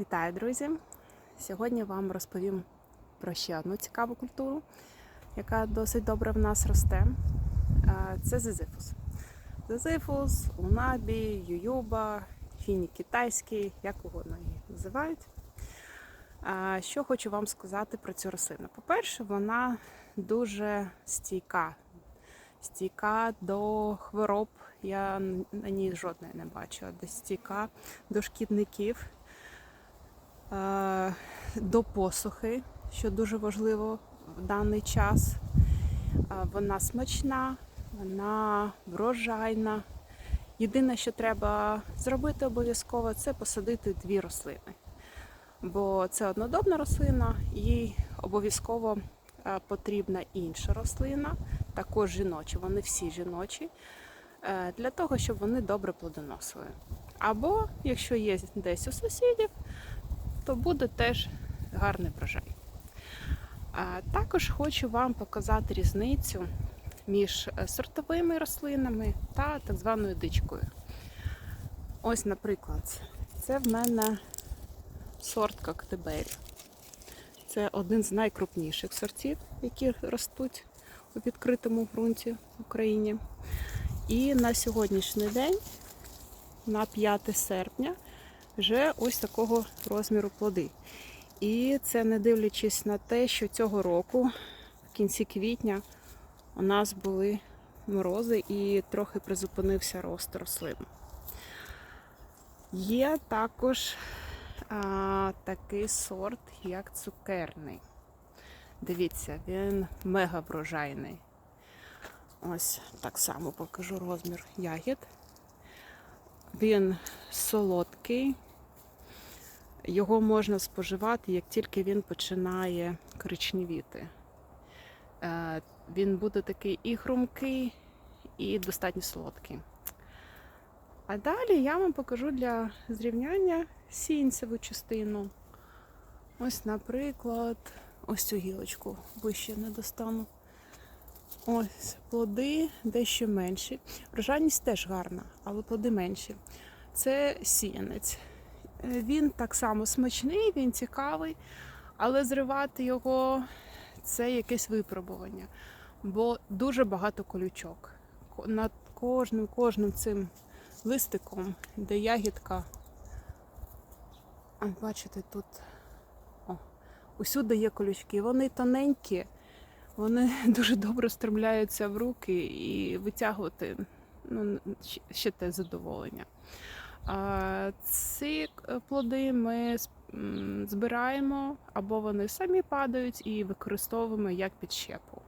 Вітаю, друзі! Сьогодні вам розповім про ще одну цікаву культуру, яка досить добре в нас росте. Це зизифус. Зизифус, унабі, ююба, фіні китайський, як угодно її називають. Що хочу вам сказати про цю рослину? По-перше, вона дуже стійка. Стійка до хвороб. Я на ній жодної не бачу, а стійка до шкідників до посухи, що дуже важливо в даний час. Вона смачна, вона врожайна. Єдине, що треба зробити обов'язково, це посадити дві рослини. Бо це однодобна рослина, їй обов'язково потрібна інша рослина, також жіночі, вони всі жіночі, е, для того, щоб вони добре плодоносили. Або, якщо є десь у сусідів, то буде теж гарний врожай. Також хочу вам показати різницю між е, сортовими рослинами та так званою дичкою. Ось, наприклад, це в мене сорт коктебель. Це один з найкрупніших сортів, які ростуть у відкритому ґрунті в Україні. І на сьогоднішній день, на 5 серпня, вже ось такого розміру плоди. І це не дивлячись на те, що цього року, в кінці квітня, у нас були морози і трохи призупинився рост рослин. Є також а, такий сорт, як цукерний. Дивіться, він мега врожайний. Ось так само покажу розмір ягід. Він солодкий. Його можна споживати, як тільки він починає коричневіти. Е, Він буде такий і хрумкий, і достатньо солодкий. А далі я вам покажу для зрівняння сінцеву частину. Ось, наприклад, ось цю гілочку вище не достану. Ось плоди дещо менші. Врожайність теж гарна, але плоди менші. Це сіянець. Він так само смачний, він цікавий, але зривати його це якесь випробування, бо дуже багато колючок. Над кожним кожним цим листиком, де ягідка. Бачите, тут о, усюди є колючки. Вони тоненькі, вони дуже добре стремляються в руки і витягувати ну, ще те задоволення. Ці е, плоди ми збираємо або вони самі падають і використовуємо як підщепу.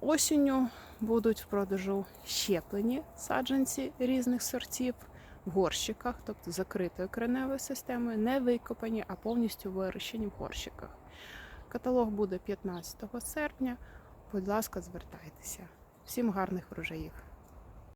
Осінню будуть в продажу щеплені саджанці різних сортів в горщиках, тобто закритою кореневою системою, не викопані, а повністю вирощені в горщиках. Каталог буде 15 серпня. Будь ласка, звертайтеся. Всім гарних врожаїв!